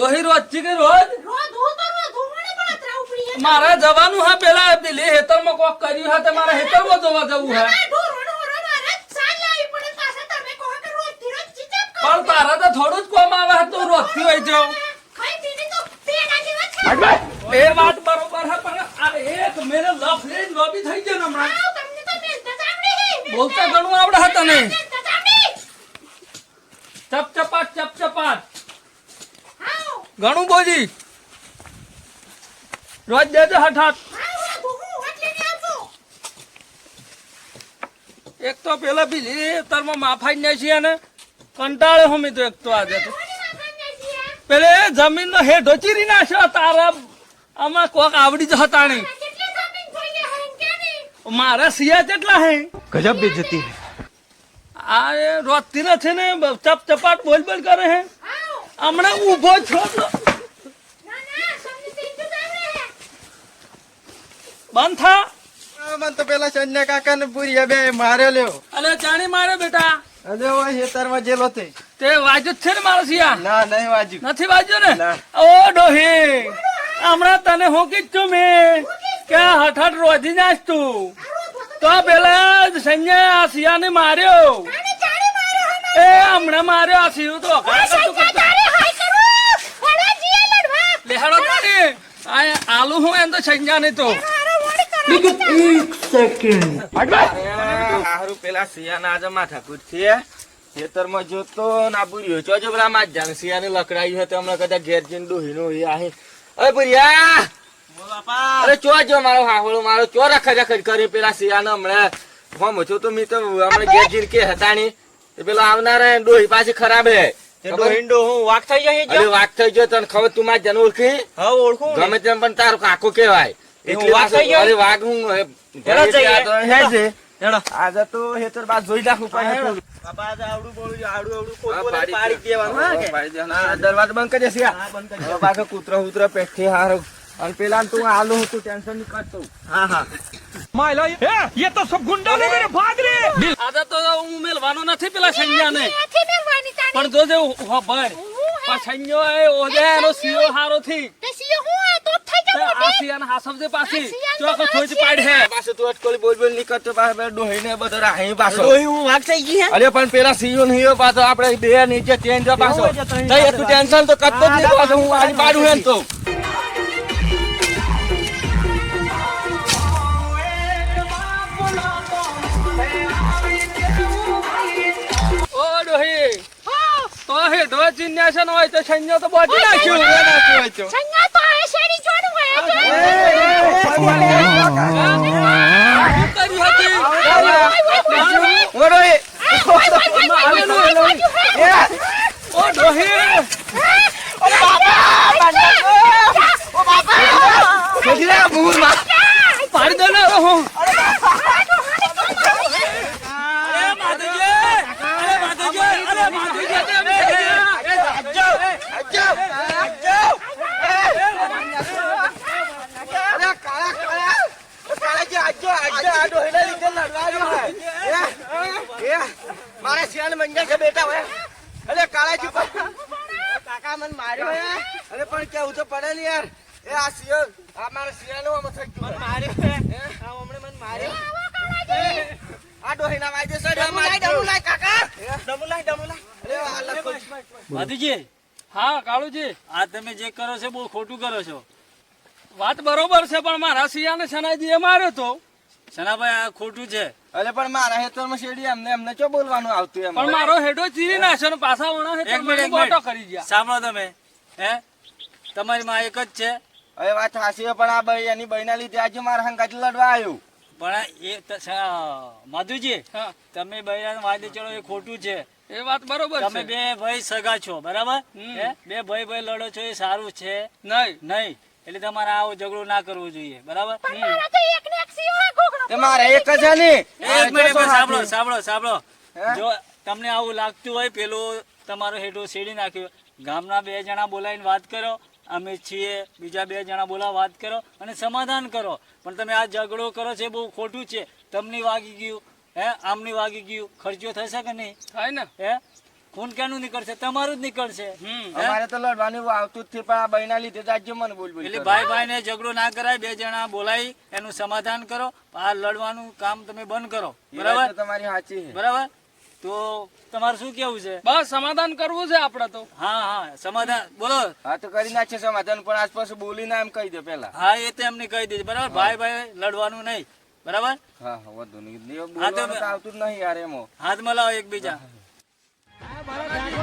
ડોહી રોજથી કે રોજ રોજ હું તો રોજ ધૂમણી પણ અત્રા ઉપડી ગયા. મારે જવાનું હા પેલા દિલ્હી હેતરમાં કોક કર્યું હા તે હેતરમાં જોવા જવું હા મારે. પણ તારા તો થોડું જ કોમ આવે તો રોજથી હોય છે. એ વાત બરોબર હે પણ આ એક મેરે લફ લઈને લોબી થઈ ગયો હમણાં જ. બોલતા ઘણું આવડે હતા ને ચપચપાટ ચપચપાટ ચપ ચપાટ ચપ ચપાટ આવ, ઘણું બોજી રોજ દેજો હઠ હઠ આવ, રોજ હું એટલે ને આવજો. એક તો પેલા બીજી તારમાં માફાઈ જાય છીએ ને કંટાળે હમી તો એક તો આજે તો? પેલે જમીન નો હેઠો ચીરી નાખ્યો તારા આમાં કોક આવડી જ હતા નહીં? મારા સિયા કેટલા હે ગજબ બેજતી આ એ રોજતી નથી ને ચપ ચપાટ બોલ બોલ કરે હે. હમણાં ઊભો છો. બંધ થા. મને તો પેલા સંજય કાકા ને પૂરી બે માર્યો લ્યો. અલે ચાણી મારે બેટા. અરે ઓય હેતરમાં જેલો તે. તે વાજુ છે ને મારો સિયા ના નહીં વાજુ. નથી વાજુ ને? ઓ ડોહી. હમણાં તને હું કીધું મેં કે આ હઠાઠ રોજી નાખ તું. તો પેલા સંજય આ માર્યો. ને માર્યો એ હમણાં માર્યો આ સિયું તો ઓય, સંજય તારે હાય કરવું. વડા જીએ લડવા. લેહાડો તારી આ આલુ હું એમ તો સંજ્ઞા નહીં તો. વોડ કરો. હારું પેલા સિયાના આજે માથા કૂટ છે. ખેતરમાં જોતો ના બુર્યો ચોજો પેલા માં જાણ સિયાને લકડાયું હતું હમણાં કદાચ ઘેર જઈને ડોહીનું એ આહી અરે બુરિયા અરે ચો જો મારો હાહોળો મારો. ચો રખા રખા કરી પેલા સિયાને હમણાં. હમ છો તો મી તો હમણાં ઘેર જઈને કે હતા ની એ પેલો આવનારા ડોહી પાછી ખરાબ હે. ડોહિંડો હું વાક થઈ જાય અરે વાત થઈ ગયો તને ખબર તું માર જન ઓળખી? હા ઓળખું. ગમે તેમ પણ તારો કાકો કહેવાય. એ એટલે વાત થઈ ગયો? અરે વાઘ હું એ, હેડો ઘરે જઈએ. આ તો. હે છે. આજે તો હેતર બાદ જોઈ નાખું બાપા આવડું બોલું આવડું આવડું પાડી દેવાનું. દરવાજો બંધ કરી દેશે. હા, બંધ કરી પાછો કૂતરો ઉતરો પેટથી હારો. અને પેલા તું આલુ હતું ટેન્શન નહીં કરતો હા હા. આજે તો હું મેલવાનો નથી પેલા સંજ્ઞાને નથી મેલવાની તારી. પણ જોજે ખબર પણ સંજ્ઞો એ ઓજે એનો સિયો હારો થી તે સીઓ હું આ તો થઈ તે જવું આ સિયાને હાસવજે પાછી આ સિયાને ચોકો તો આ પાડ હે. પાછું તું અટકોલી બોલ બોલની કરતો પાછો પેલો ડોહીને બધો રાહી પાછો. ડોહી હું વાગ થઈ ગઈ હે? અરે પણ પેલા સીઓ ને હીયો પાછો. આપણે બે નીચે ચેન્જ પાછો. તઈ તું ટેન્શન તો કરતો જ નહીં પાછો. હું આની પાડું હે તો. તો હે ઢો ચિન્યાસન હોય તો સંજ્ઞો તો બોટી નાખ્યું સંඥા તો આ શેરી જોડું હોય હતી ઓરો એ ઓ ડોહી છોકરા મૂળમાં પાડી દો ને હવે હું અરે માધુજી અરે માધુજી અરે માધુજી તે અમે મારે શિયાળ મંજા છે બેટા હોય અરે કાળાજી કાકા મને માર્યો હે. અરે પણ કેવું તો પડે ને યાર. એ આ શિયાળ આ મારા શિયાળનો આમ થઈ ગયું. માર્યો હે. આ હમણાં મને માર્યો. આ ડોહીના વાજે સડ્યો મારી ડમુલાય કાકા. ડમુલાય ડમુલાય. અરે આ લખો. માધુજી હા કાળુજી. આ તમે જે કરો છો બહુ ખોટું કરો છો. વાત બરોબર છે પણ મારા સિયાને સનાજી એ માર્યો તો? સનાભાઈ આ ખોટું છે. અરે પણ મારા હેતરમાં શેડી એમને એમને ચો બોલવાનું આવતું એમ? પણ મારો હેડો ચીરી નાખ્યો ને પાછા વણા હેતર મિનિટ એક કરી ગયા. સાંભળો તમે. હે? તમારી માં એક જ છે. હવે વાત સાચી છે, પણ આ ભાઈ એની બહેના લીધે આજે મારા હંગાથી લડવા આવ્યો. પણ એ માધુજી તમે બૈરાને વાદે ચડો એ ખોટું છે. એ વાત બરોબર તમે બે ભાઈ સગા છો બરાબર? હે? બે ભાઈ ભાઈ લડો છો એ સારું છે. નહીં. નહીં. એટલે તમારે આવો ઝઘડો ના કરવો જોઈએ બરાબર? મારા તો એક જ છે ને. એક મિનિટ બસ સાંભળો સાંભળો સાંભળો. જો તમને આવું લાગતું હોય પેલું તમારો હેઠો શેડી નાખ્યો. ગામના બે જણા બોલાવીને વાત કરો અમે છીએ બીજા બે જણા બોલા વાત કરો અને સમાધાન કરો. પણ તમે આ ઝઘડો કરો છો એ બહુ ખોટું છે. તમને વાગી ગયું હે? આમની વાગી ગયું. ખર્ચો થશે કે નહીં? થાય ને. હે? ખૂન કેનું નીકળશે? તમારું જ નીકળશે. અમારે તો લડવાનું આવતું જ થી પણ આ બહેના લીધે જાજો મને બોલ બોલ એટલે ભાઈ ભાઈ ને ઝઘડો ના કરાય બે જણા બોલાય એનું સમાધાન કરો. આ લડવાનું કામ તમે બંધ કરો. બરાબર? તમારી સાચી બરાબર? તો તમારે શું કેવું છે? બસ સમાધાન કરવું છે આપડે તો. હા હા સમાધાન. બોલો. હા તો કરી નાખશે સમાધાન પણ આસપાસ બોલીને એમ કહી દે પેલા હા એ તો એમને કહી દીધું. બરાબર? ભાઈ ભાઈ લડવાનું નહીં. બરાબર? હા હા વધુ નહીં. આવતું જ નહીં યાર એમાં. હાથ મલાવો એકબીજા. મારા